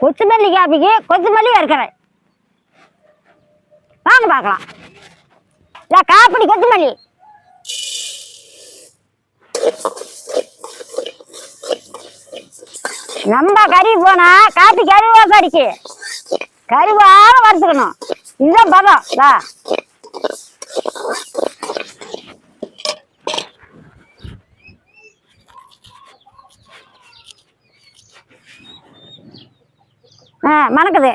கொத்தமல்லி காப்பிக்கு கொத்தமல்லி இருக்கிறேன் வாங்க பார்க்கலாம். இதா காப்பிடி கொத்துமல்லி. நம்ம கறி போனா காப்பி கருவாசம் அடிக்கு கருவாக வறுத்துக்கணும். இதுதான் பதம் மணக்குது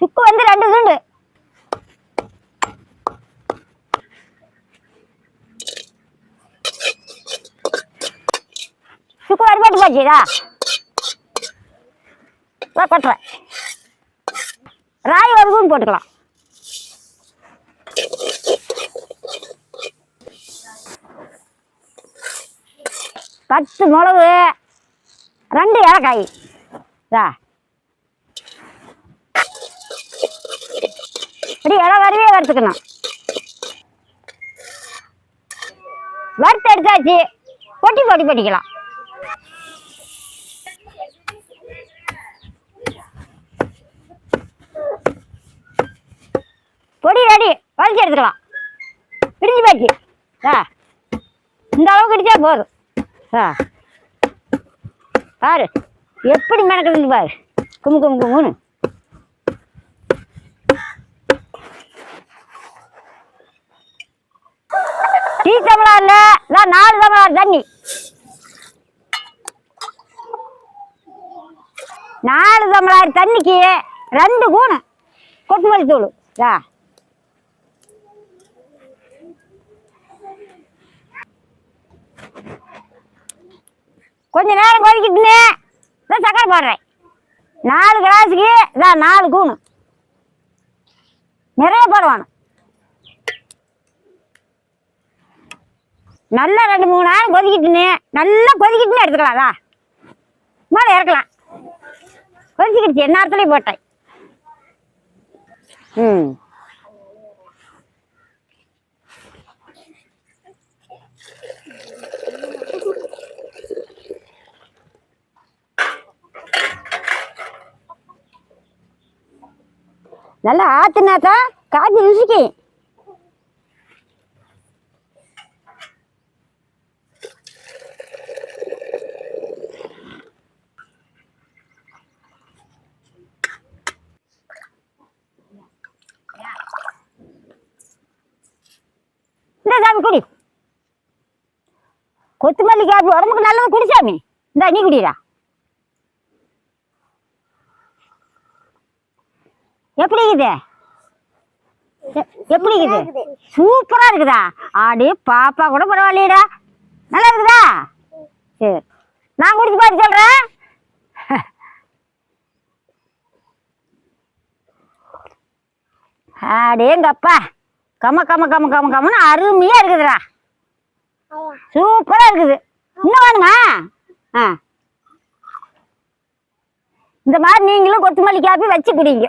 சுக்கு வந்து ரெண்டு துண்டு. சுக்கு வறுபட்டு போச்சுதா கொட்டுறேன் ராய் ஒரு ஸ்பூன் போட்டுக்கலாம். பத்து மிளகு ரெண்டு ஏலக்காய். இதா. இப்படி இலை வரவே வறுத்துக்கணும். வறுத்து எடுத்தாச்சு. பொட்டி பொட்டி பொட்டிக்கலாம் பொடி ரெடி. வறுத்து எடுத்துக்கலாம். பிடிஞ்சு போச்சு. ஆ இந்த அளவுக்கு இடிச்சா போதும். ஆ. பாரு எப்படி மெனக்குதுன்னு பாரு. கும் கும் கும்னு டீ தமிழார்ல நான் நாலு தமிழார் தண்ணி நாலு தமிழாயிரம் தண்ணிக்கு ரெண்டு கூணு கொத்தமல்லி தூள். ஆ கொஞ்ச நேரம் கொதிக்கிட்டுன்னு இதான் சக்கரை போடுறேன். நாலு கிளாஸுக்கு இதான் நாலு கூணு. நிறைய போடுவானு நல்லா ரெண்டு மூணு நேரம் கொதிக்கிட்டுன்னு நல்லா கொதிக்கிட்டுன்னு எடுத்துக்கலாம் மேலே இறக்கலாம். கொதிச்சுக்கிடுச்சு எந்நேரத்துலேயும் போட்டேன். ம். நல்லா ஆத்துனாக்கா காஞ்சி ருசிக்கு இந்த சாமி குடி. கொத்தமல்லி காப்பி உடம்புக்கு நல்லது குடி சாமி. இந்த நீ குடிடா. எப்படி இருக்குது? எப்படி இருக்குது? சூப்பரா இருக்குதா? ஆடி பாப்பா கூட பரவாயில்லையடா. நல்லா இருக்குதா? சரி. நான் குடிச்சு பார்த்து சொல்றேன். அடேங்கப்பா கம கம கம கம கமன்னு அருமையா இருக்குதுடா. சூப்பரா இருக்குது. இன்னும் வேணுமா ஆ. இந்த மாதிரி நீங்களும் கொத்தமல்லி காப்பி வச்சு குடிங்க.